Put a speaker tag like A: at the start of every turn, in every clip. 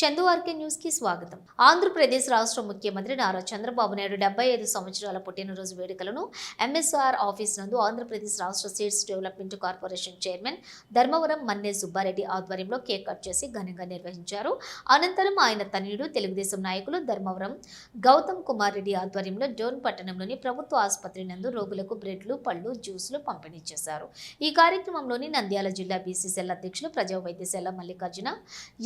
A: చందువార్కే న్యూస్కి స్వాగతం. ఆంధ్రప్రదేశ్ రాష్ట్ర ముఖ్యమంత్రి నారా చంద్రబాబు నాయుడు డెబ్బై ఐదు సంవత్సరాల పుట్టినరోజు వేడుకలను ఎంఎస్ఆర్ ఆఫీస్ నందు ఆంధ్రప్రదేశ్ రాష్ట్ర seeds development corporation chairman Dharmavaram Manne Subbareddy ఆధ్వర్యంలో కేక్ కట్ చేసి ఘనంగా నిర్వహించారు. అనంతరం ఆయన తనయుడు తెలుగుదేశం నాయకులు ధర్మవరం గౌతమ్ కుమార్ రెడ్డి ఆధ్వర్యంలో జోన్ పట్టణంలోని ప్రభుత్వ ఆసుపత్రి నందు రోగులకు బ్రెడ్లు పళ్ళు జ్యూసులు పంపిణీ చేశారు. ఈ కార్యక్రమంలోని నంద్యాల జిల్లా బీసీసీఎల్ అధ్యక్షులు ప్రజా వైద్యశాల మల్లికార్జున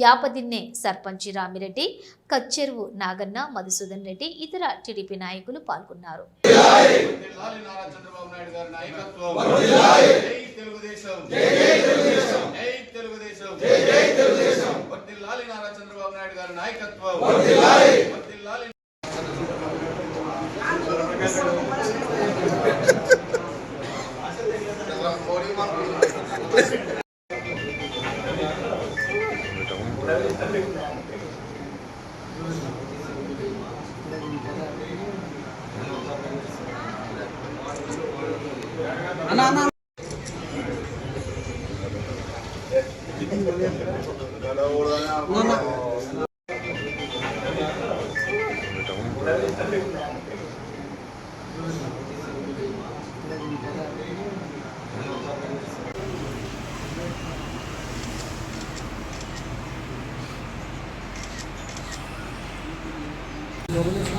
A: యాపదిన్నే సర్ సర్పంచి రామిరెడ్డి కచ్చెరువు నాగన్న మధుసూదన్ రెడ్డి ఇతర టీడీపీ నాయకులు పాల్గొన్నారు
B: నారా చంద్రబాబు నాయుడు గారి నాయకత్వం না না Gracias.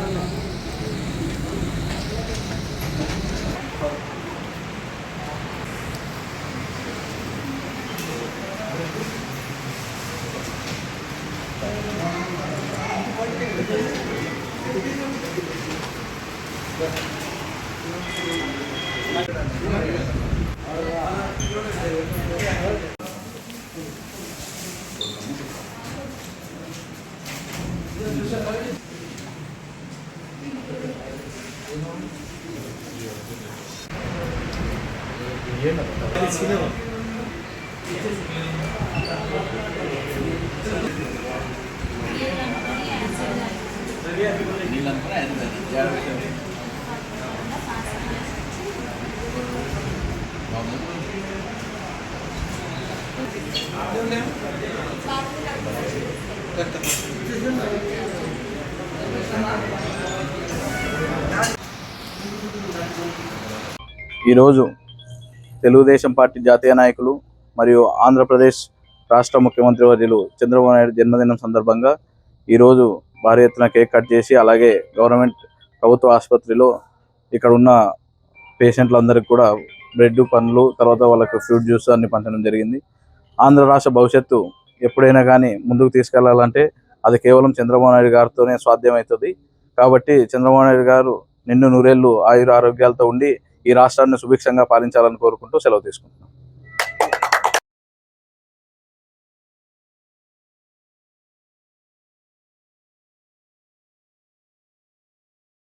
B: తెలుగుదేశం వర్ధిల్లాలి నారా చంద్రబాబు నాయుడు గారి నాయకత్వం వర్ధిల్లాలి
C: ఈరోజు తెలుగుదేశం పార్టీ జాతీయ నాయకులు మరియు ఆంధ్రప్రదేశ్ రాష్ట్ర ముఖ్యమంత్రి వర్యులు చంద్రబాబు నాయుడు జన్మదినం సందర్భంగా ఈరోజు భారీ ఎత్తున కేక్ కట్ చేసి అలాగే గవర్నమెంట్ ప్రభుత్వ ఆసుపత్రిలో ఇక్కడ ఉన్న పేషెంట్లందరికీ కూడా బ్రెడ్ పండ్లు తర్వాత వాళ్ళకు ఫ్రూట్ జ్యూస్ అన్ని పంచడం జరిగింది. ఆంధ్ర రాష్ట్ర భవిష్యత్తు ఎప్పుడైనా కానీ ముందుకు తీసుకెళ్ళాలంటే అది కేవలం చంద్రబాబు నాయుడు గారితోనే సాధ్యమవుతుంది. కాబట్టి చంద్రబాబు నాయుడు గారు నిన్ను నూరేళ్ళు ఆయుర ఆరోగ్యాలతో ఉండి ఈ రాష్ట్రాన్ని సుభిక్షంగా పాలించాలని కోరుకుంటూ సెలవు తీసుకుంటున్నాం.